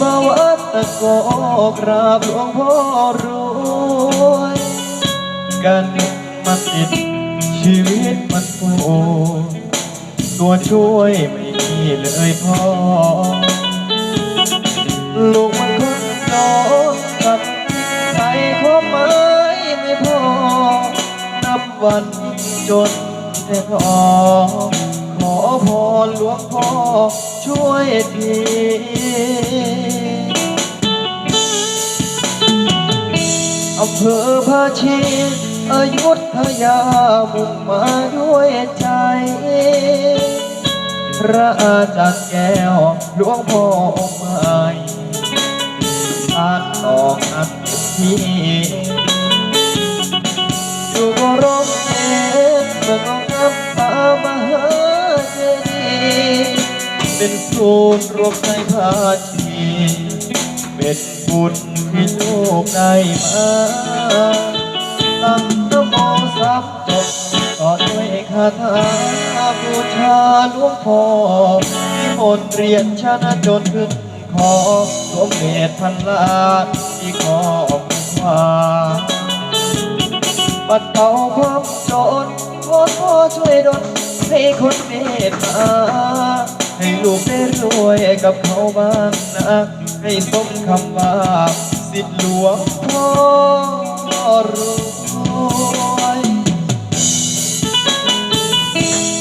บวัดตะโกกราบหลวงพ่อรวยกันมันติดชีวิตมันโผตัวช่วยไม่มีเลยพ่อ ลูกมันคนนอนกับใครพบไหมไม่พอ นับวันจนแต่พอขอพรหลวงพ่อช่วยที ภอภาชีอายุธยามุ่งมาด้วยใจ พระอาจารย์แก้วหลวงพ่อองค์ใหม่ท่านออกอันที่อยู่ก็ร้องเอ็นเมื่อน้องน้ำตามหาเจดีย์เป็นศูนย์รวมใจพาชี เป็นบุญที่ลูกได้มาตั้งนะโมสับจบต่อด้วยคาถาบูชาหลวงพ่อที่มนต์เรียนชนะจนขึ้นขอสมเด็จพันลาที่ขอบความปัดเป่าความจนขอพ่อช่วยดลให้คนเมตตาให้ลูกได้รวยกับเขาบ้างนะ ให้สมคำว่า สิทธิหลวงพ่อรวย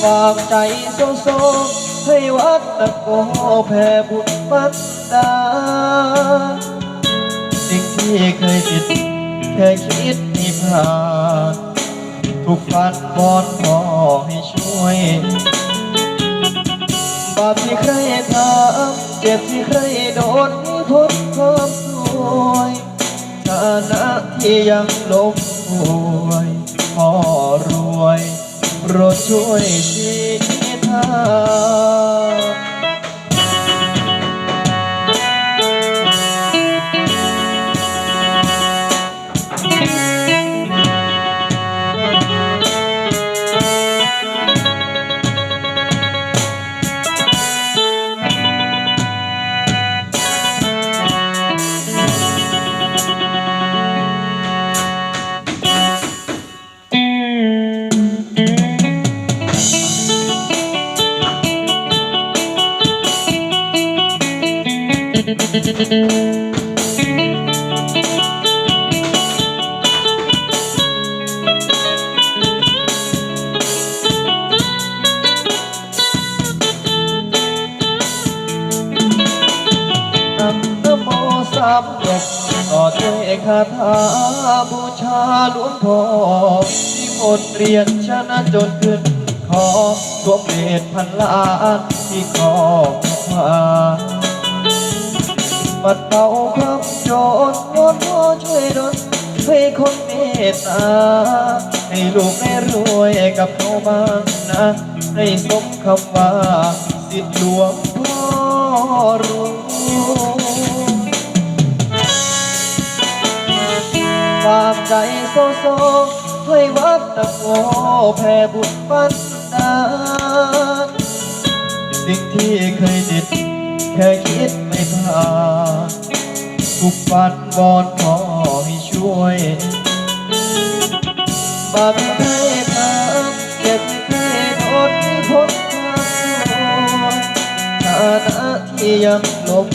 ฝากใจโซโซให้วัดตะโกแผ่บุญปันดาสิ่งที่เคยผิดแค่คิดให้ผ่านทุกฝันวอนขอให้ช่วยบาปที่ใครทำเจ็บที่ใครโดน ให้พ้นความสวยฐานะที่ยังล้มป่วยพ่อรวยโปรดช่วยชี้ทาง นำนโมสามจบต่อด้วยคาถาบูชาหลวงพ่อที่มนเรียนชนะจนขึ้น ขอสวมเดชพันล้านที่ขอบฟ้า ปัดเป่าความโจรวอนพ่อช่วยดลให้คนเมตตา ให้ลูกได้รวยกับเขาบ้างนะ ให้สมคำว่า สิทธิหลวงพ่อรวยฝากใจโซโซให้วัดตะโกแผ่บุญปันดาสิ่งที่เคยดิด เค่คิดไม่ผ่านทุกฝันวอนขอให้ช่วยบาปไม่เคยทำเจ็บเคยโดนที่พ้นความสวยฐานะที่ยังลบ